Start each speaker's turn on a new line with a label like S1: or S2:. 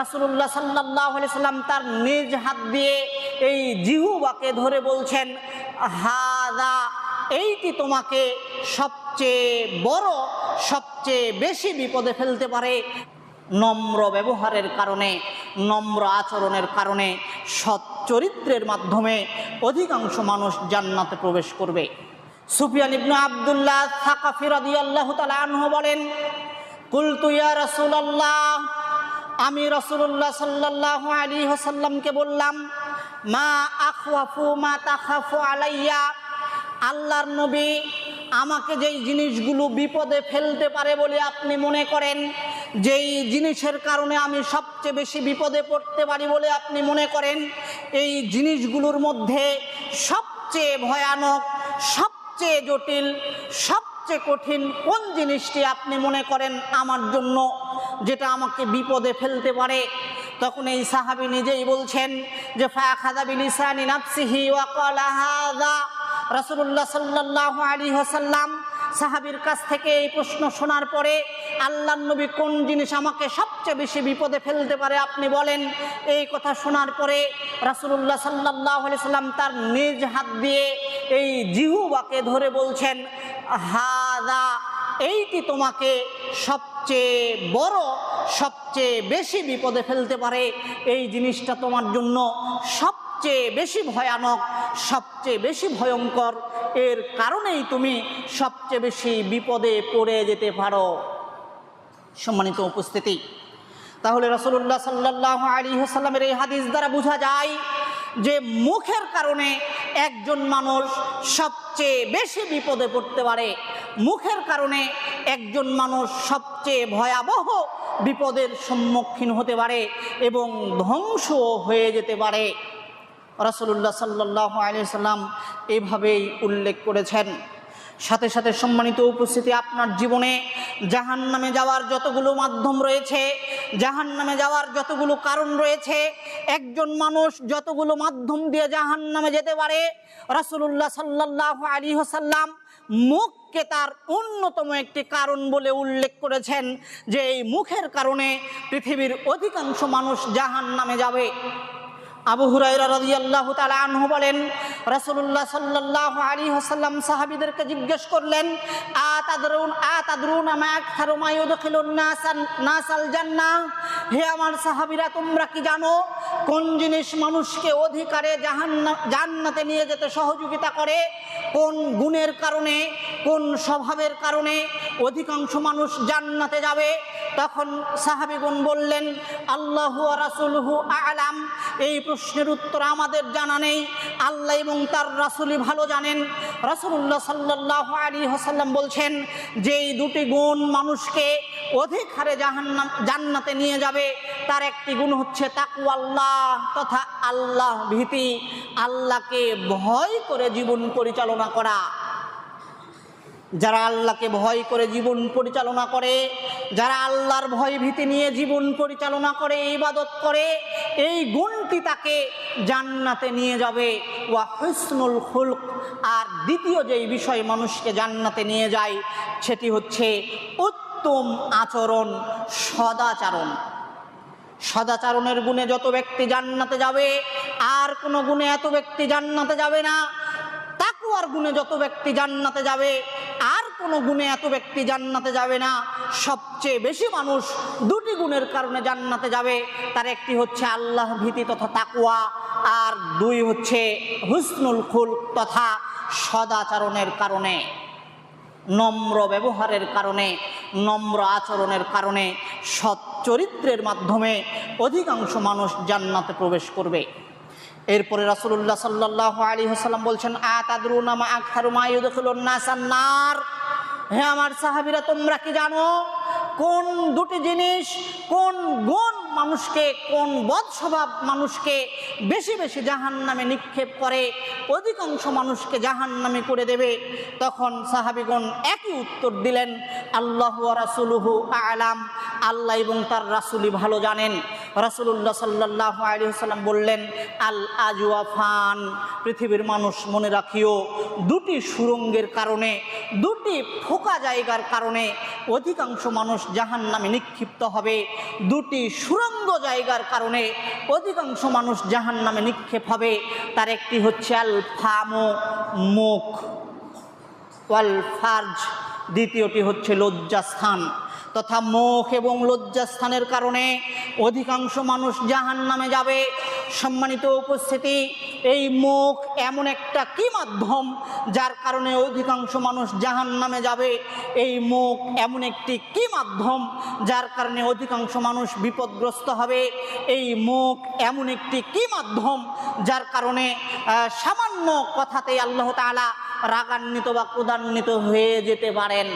S1: রাসুল্লাহ সাল্লাহ সাল্লাম তার নিজ হাত দিয়ে এই জিহুবাকে ধরে বলছেন, হাদা, এইটি তোমাকে সবচেয়ে বড়, সবচেয়ে বেশি বিপদে ফেলতে পারে নম্র ব্যবহারের কারণে, নম্র আচরণের কারণে, সৎ চরিত্রের মাধ্যমে অধিকাংশ মানুষ জান্নাতে প্রবেশ করবে। সুফিয়ান ইবনু আবদুল্লাহ সাকাফি রাদিয়াল্লাহু তাআলা আনহু বলেন, কুলতু ইয়া রাসূলুল্লাহ আমি রাসূলুল্লাহ সাল্লাল্লাহু আলী ওয়াসাল্লামকে বললাম, মা আখওয়াফু, মা তাখাফু আলাইয়া, আল্লাহর নবী আমাকে যেই জিনিসগুলো বিপদে ফেলতে পারে বলে আপনি মনে করেন, যেই জিনিসের কারণে আমি সবচেয়ে বেশি বিপদে পড়তে পারি বলে আপনি মনে করেন, এই জিনিসগুলোর মধ্যে সবচেয়ে ভয়ানক, সবচেয়ে জটিল, সবচেয়ে কঠিন কোন জিনিসটি আপনি মনে করেন আমার জন্য যেটা আমাকে বিপদে ফেলতে পারে। তখন এই সাহাবি নিজেই বলছেন যে সাহাবীর কাছ থেকে এই প্রশ্ন শোনার পরে আল্লাহ নবী কোন জিনিস আমাকে সবচেয়ে বেশি বিপদে ফেলতে পারে আপনি বলেন? এই কথা শোনার পরে রাসূলুল্লাহ সাল্লাল্লাহু আলাইহি সাল্লাম তার নিজ হাত দিয়ে এই জিহুবাকে ধরে বলছেন হাদা এইটি তোমাকে সবচেয়ে বড়, সবচেয়ে বেশি বিপদে ফেলতে পারে এই জিনিসটা তোমার জন্য। সবচেয়ে বেশি ভয়ানক, সবচেয়ে বেশি ভয়ঙ্কর, এর কারণেই তুমি সবচেয়ে বেশি বিপদে পড়ে যেতে পারো। সম্মানিত উপস্থিতি, তাহলে রসুল্লাহ সাল্লাহ আলী হাসাল্লামের এই হাদিস দ্বারা বোঝা যায় যে মুখের কারণে একজন মানুষ সবচেয়ে বেশি বিপদে পড়তে পারে। মুখের কারণে একজন মানুষ সবচেয়ে ভয়াবহ বিপদের সম্মুখীন হতে পারে এবং ধ্বংস হয়ে যেতে পারে। রসুল্লাহ সাল্লাহ আলিয়া সাল্লাম এইভাবেই উল্লেখ করেছেন। সাথে সাথে সম্মানিত উপস্থিতি আপনার জীবনে জাহান নামে যাওয়ার যতগুলো মাধ্যম রয়েছে জাহান নামে যাওয়ার যতগুলো কারণ রয়েছে, একজন মানুষ যতগুলো মাধ্যম দিয়ে জাহান নামে যেতে পারে রাসুল্লাহ সাল্লাহ আলী হাসাল্লাম মুখকে তার অন্যতম একটি কারণ বলে উল্লেখ করেছেন যে এই মুখের কারণে পৃথিবীর অধিকাংশ মানুষ জাহান নামে যাবে। আবু হুরাইরা বলেন, রাসূলুল্লাহ সাল্লাল্লাহু আলাইহি ওয়াসাল্লাম সাহাবীদেরকে জিজ্ঞেস করলেন নাসাল জান্নাহ? হে আমার সাহাবীরা, তোমরা কি জানো কোন জিনিস মানুষকে অধিকারে জান্নাতে নিয়ে যেতে সহযোগিতা করে? কোন গুণের কারণে, কোন স্বভাবের কারণে অধিকাংশ মানুষ জান্নাতে যাবে? তখন সাহাবিগুন বললেন, আল্লাহু রাসুলহু আলাম। এই প্রশ্নের উত্তর আমাদের জানা নেই। আল্লাহ এবং তার রাসুলই ভালো জানেন। রাসুল্লাহ সাল্লাহ আলী হাসাল্লাম বলছেন যে এই দুটি গুণ মানুষকে অধিক হারে জাহান্নাম, জান্নাতে নিয়ে যাবে, তার একটি গুণ হচ্ছে তাকু আল্লাহ তথা আল্লাহ ভীতি। আল্লাহকে ভয় করে জীবন পরিচালনা করা। যারা আল্লাহকে ভয় করে জীবন পরিচালনা করে, যারা আল্লাহর ভয় ভীতি নিয়ে জীবন পরিচালনা করে, ইবাদত করে, এই গুণটি তাকে জান্নাতে নিয়ে যাবে। ওয়া হুসনুল খুলক। আর দ্বিতীয় যেই বিষয় মানুষকে জান্নাতে নিয়ে যায়, সেটি হচ্ছে উত্তম আচরণ, সদাচরণ। সদাচরণের গুণে যত ব্যক্তি জান্নাতে যাবে, আর কোনো গুণে এত ব্যক্তি জান্নাতে যাবে না। তাকুয়ার গুণে যত ব্যক্তি জান্নাতে যাবে কোনো গুণে এত ব্যক্তি জান্নাতে যাবে না। সবচেয়ে বেশি মানুষ দুটি গুণের কারণে জান্নাতে যাবে। তার একটি হচ্ছে আল্লাহ ভীতি তথা তাকুয়া আর দুই হচ্ছে হুসনুল খুল তথা সদাচরণের কারণে, নম্র ব্যবহারের কারণে, নম্র আচরণের কারণে, সৎ চরিত্রের মাধ্যমে অধিকাংশ মানুষ জান্নাতে প্রবেশ করবে। এরপরে রাসুল্লাহ সাল্লাহ আলী হাসাল্লাম বলছেন আতাদরুনামা আখারু নাসান্নার হে আমার সাহাবিরা, তোমরা কি জানো কোন দুটি জিনিস, কোন গুণ মানুষকে, কোন বদ স্বভাব মানুষকে বেশি বেশি জাহান নামে নিক্ষেপ করে, অধিকাংশ মানুষকে জাহান নামে করে দেবে? তখন সাহাবিগণ একই উত্তর দিলেন, আল্লাহ রাসুলহু আলাম। আল্লাহ এবং তার রাসুলি ভালো জানেন। রাসুল্লাহ সাল্লাহ আলী বললেন, আল আজুয়াফান পৃথিবীর মানুষ মনে রাখিও, দুটি সুরঙ্গের কারণে, দুটি ফোকা জায়গার কারণে অধিকাংশ মানুষ জাহান নামে নিক্ষিপ্ত হবে। দুটি সুরঙ্গ জায়গার কারণে অধিকাংশ মানুষ জাহান নামে নিক্ষেপ হবে। তার একটি হচ্ছে আল ফামো মুখ। ওয়াল ফার্জ দ্বিতীয়টি হচ্ছে লজ্জাস্থান। তথা মুখ এবং লজ্জাস্থানের কারণে অধিকাংশ মানুষ জাহান নামে যাবে। সম্মানিত উপস্থিতি, এই মুখ এমন একটা কি মাধ্যম যার কারণে অধিকাংশ মানুষ জাহান নামে যাবে? এই মুখ এমন একটি কি মাধ্যম যার কারণে অধিকাংশ মানুষ বিপদগ্রস্ত হবে? এই মুখ এমন একটি কি মাধ্যম যার কারণে সামান্য কথাতেই আল্লাহ তাআলা রাগান্বিত বা ক্রোধান্বিত হয়ে যেতে পারেন?